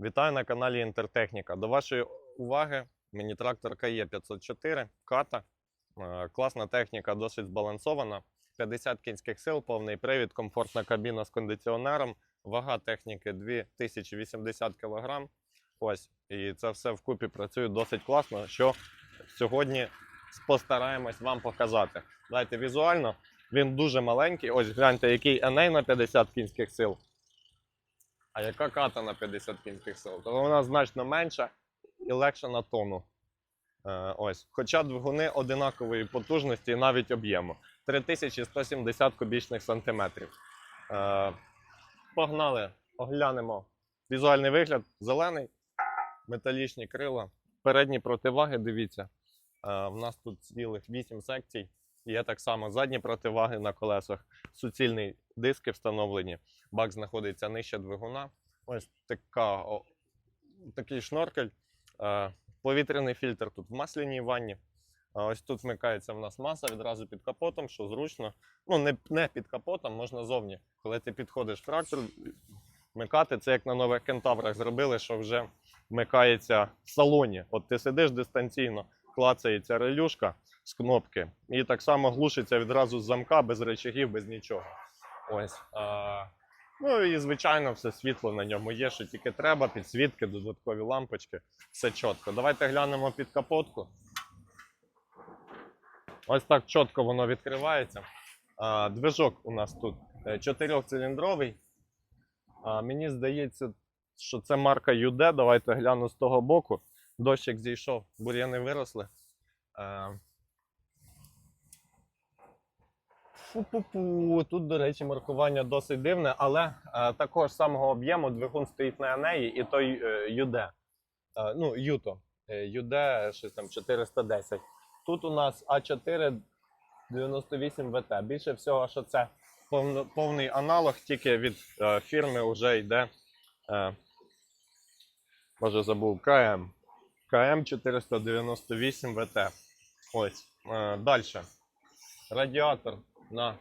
Вітаю на каналі Інтертехніка. До вашої уваги міні-трактор КЕ 504 ката. Е, Класна техніка, досить збалансована. 50 кінських сил, повний привід, комфортна кабіна з кондиціонером. Вага техніки 2080 кг. Ось, і це все вкупі працює досить класно, що сьогодні постараємось вам показати. Давайте візуально. Він дуже маленький. Ось гляньте, який Еней на 50 кінських сил. А яка ката на 50 кінських сил? То вона значно менша і легша на тону. Е, ось. Хоча двигуни одинакової потужності і навіть об'єму. 3170 кубічних сантиметрів. Е, погнали, оглянемо візуальний вигляд. Зелений, металічні крила, передні противаги, дивіться. Е, в нас тут цілих 8 секцій. Є так само задні противаги на колесах, суцільні диски встановлені. Бак знаходиться нижче двигуна. Ось така, о, такий шноркель. Е, повітряний фільтр тут в масляній ванні. А ось тут вмикається в нас маса відразу під капотом, що зручно. Ну, не, не під капотом, можна зовні. Коли ти підходиш в трактор, вмикати це як на нових кентаврах зробили, що вже вмикається в салоні. От ти сидиш дистанційно, клацається релюшка з кнопки, і так само глушиться відразу з замка, без речагів, без нічого. Ось. А, ну і звичайно, все світло на ньому є, що тільки треба, підсвітки, додаткові лампочки, все чітко. Давайте глянемо під капотку. Ось так чітко воно відкривається. А, движок у нас тут е, чотирьохциліндровий. А, мені здається, що це марка UD. Давайте гляну з того боку. Дощик зійшов, бур'яни виросли. Е, Фу-пу-пу. Тут, до речі, маркування досить дивне, але е, також самого об'єму двигун стоїть на Енеї і той е, UD. Е, ну, Юто. Е, UD щось там 410. Тут у нас А4 98 ВТ. Більше всього, що це повно- повний аналог, тільки від е, фірми вже йде. Е, може забув КМ. КМ 498 ВТ. Ось. Е, Далі. Радіатор на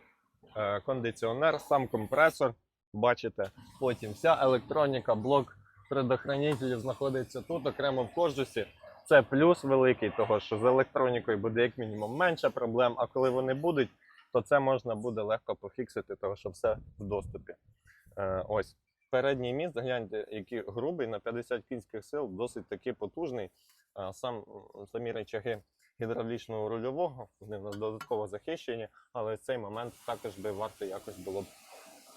е, кондиціонер, сам компресор. Бачите, потім вся електроніка, блок предохранителів знаходиться тут, окремо в коржусі. Це плюс великий, того що з електронікою буде як мінімум менше проблем, а коли вони будуть, то це можна буде легко пофіксити, того що все в доступі. Е, ось. Передній міст, гляньте, який грубий на 50 кінських сил, досить таки потужний. Е, Сам, самі речаги гідравлічного рульового, вони в нас додатково захищені, але цей момент також би варто якось було б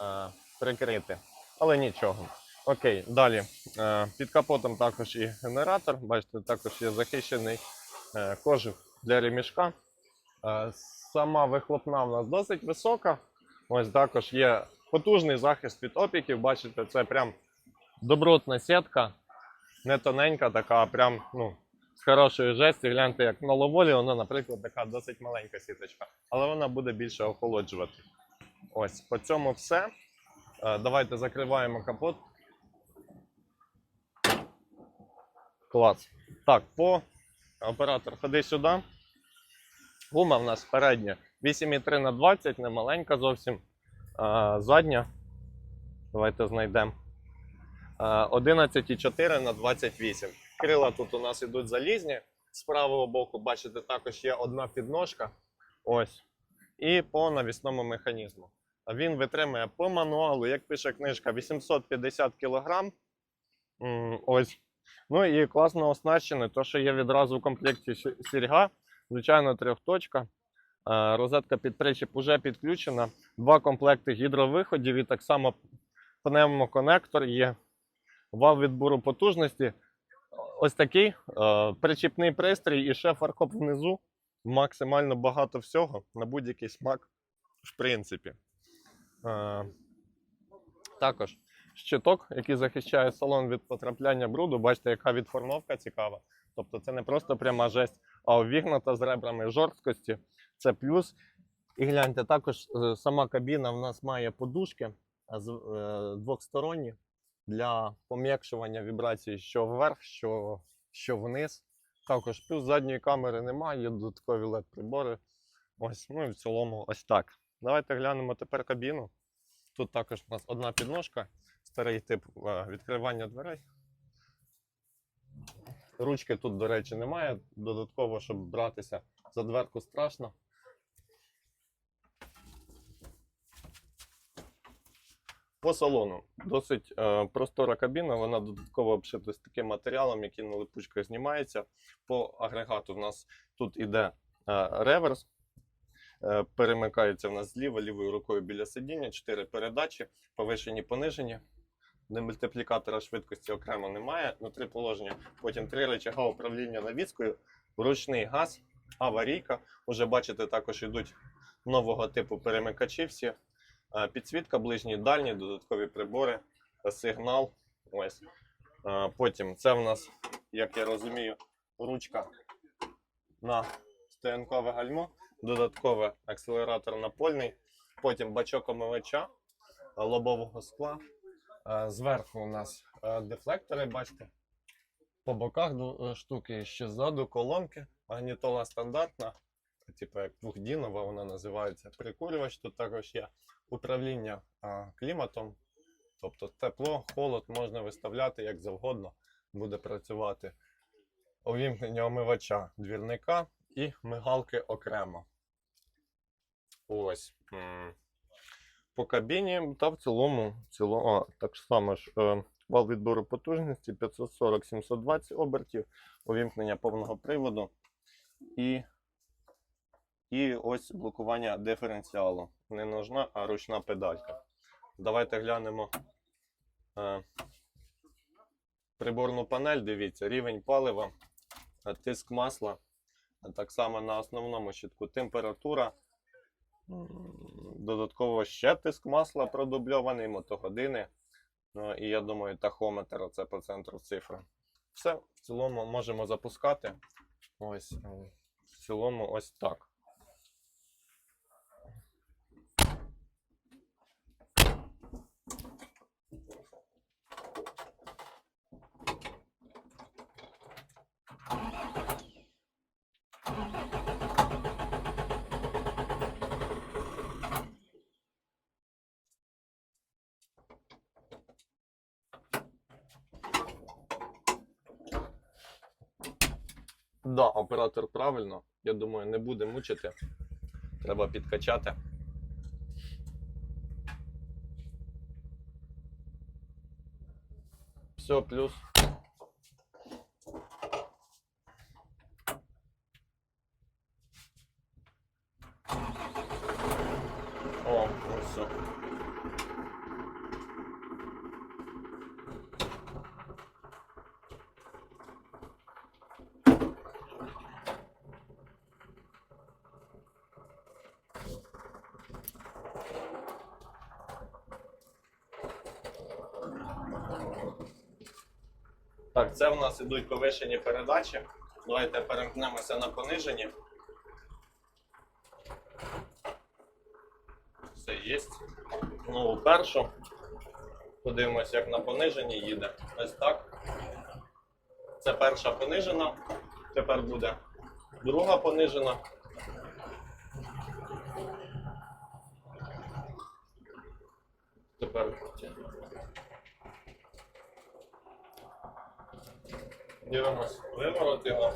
е, прикрити. Але нічого. Окей, далі. Е, під капотом також і генератор. Бачите, також є захищений е, кожух для ремішка. Е, сама вихлопна в нас досить висока. Ось також є потужний захист від опіків. Бачите, це прям добротна сітка, не тоненька, така, прям ну, з хорошої жесті. Гляньте, як на ловолі, вона, наприклад, така досить маленька сіточка, але вона буде більше охолоджувати. Ось, по цьому все. Е, Давайте закриваємо капот. Клас. Так, по оператор, ходи сюди. Гума в нас передня 8,3 на 20, не маленька зовсім. А, задня. Давайте знайдемо. А, 11,4 на 28. Крила тут у нас ідуть залізні. З правого боку, бачите, також є одна підножка. Ось. І по навісному механізму. Він витримує по мануалу, як пише книжка, 850 кг. Ось. Ну і класно оснащений, то що є відразу в комплекті сі- сірга, звичайно, трьохточка. Е, Розетка під причіп вже підключена. Два комплекти гідровиходів і так само пневмоконектор є. Вал відбору потужності. Ось такий е, причіпний пристрій і ще фаркоп внизу. Максимально багато всього на будь-який смак, в принципі. Е, також щиток, який захищає салон від потрапляння бруду. Бачите, яка відформовка цікава. Тобто це не просто пряма жесть, а увігнута з ребрами жорсткості. Це плюс. І гляньте, також е, сама кабіна в нас має подушки е, двохсторонні для пом'якшування вібрацій що вверх, що, що вниз. Також плюс задньої камери немає, є додаткові led прибори. Ось, ну і в цілому ось так. Давайте глянемо тепер кабіну. Тут також у нас одна підножка, старий тип е, відкривання дверей. Ручки тут, до речі, немає. Додатково, щоб братися за дверку страшно. По салону досить е, простора кабіна, вона додатково обшита з таким матеріалом, який на липучках знімається. По агрегату в нас тут іде е, реверс, е, перемикається в нас зліва, лівою рукою біля сидіння, 4 передачі, повишені, понижені. Демультиплікатора швидкості окремо немає, на три положення. Потім три рычага управління навіскою, ручний газ, аварійка. Уже бачите, також йдуть нового типу перемикачі всі. Е, Підсвітка ближній, дальній, додаткові прибори, сигнал. Ось. Е, Потім це в нас, як я розумію, ручка на стоянкове гальмо, додатковий акселератор напольний, потім бачок омивача, е, лобового скла. Зверху у нас дефлектори, бачите. По боках штуки, ще ззаду колонки. Магнітола стандартна, типу як двохдінова вона називається. Прикурювач тут також є управління а, кліматом. Тобто тепло, холод можна виставляти як завгодно, буде працювати. Увімкнення омивача двірника і мигалки окремо. Ось. По кабіні та в цілому, цілому а, так само ж е, вал відбору потужності 540-720 обертів, увімкнення повного приводу і, і ось блокування диференціалу. Не ножна, а ручна педалька. Давайте глянемо е, приборну панель. Дивіться, рівень палива, е, тиск масла. Так само на основному щитку температура. Додатково ще тиск масла продубльований, мотогодини. Ну, і я думаю, тахометр це по центру цифри. Все, в цілому можемо запускати. Ось, е, в цілому, ось так. Да, оператор правильно. Я думаю, не буде мучити. Треба підкачати. Все, плюс. О, ну все. Так, це в нас ідуть повишені передачі. Давайте перемкнемося на понижені. Все є. Ну, першу. Подивимось, як на пониженні їде. Ось так. Це перша понижена. Тепер буде друга понижена. Тепер Дивимось, виворотила.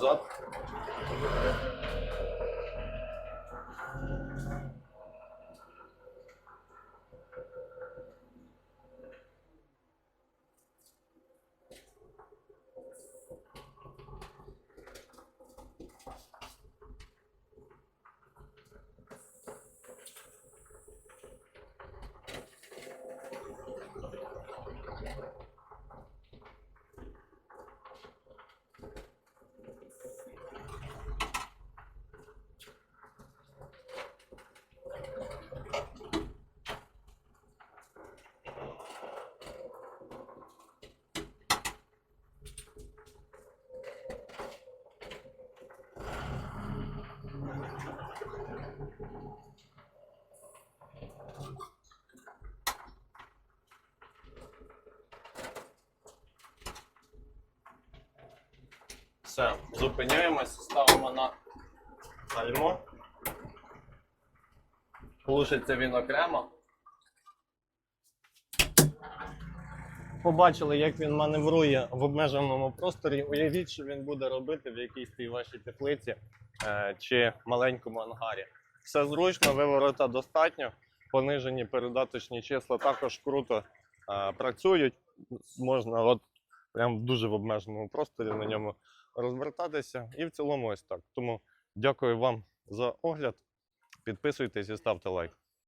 Vamos. Все, зупиняємось, ставимо на гальмо. Глушиться він окремо. Побачили, як він маневрує в обмеженому просторі. Уявіть, що він буде робити в якійсь тій вашій теплиці е, чи маленькому ангарі. Все зручно, виворота достатньо. Понижені передаточні числа також круто е, працюють. Можна от прям дуже в обмеженому просторі на ньому розвертатися. І в цілому ось так. Тому дякую вам за огляд. Підписуйтесь і ставте лайк.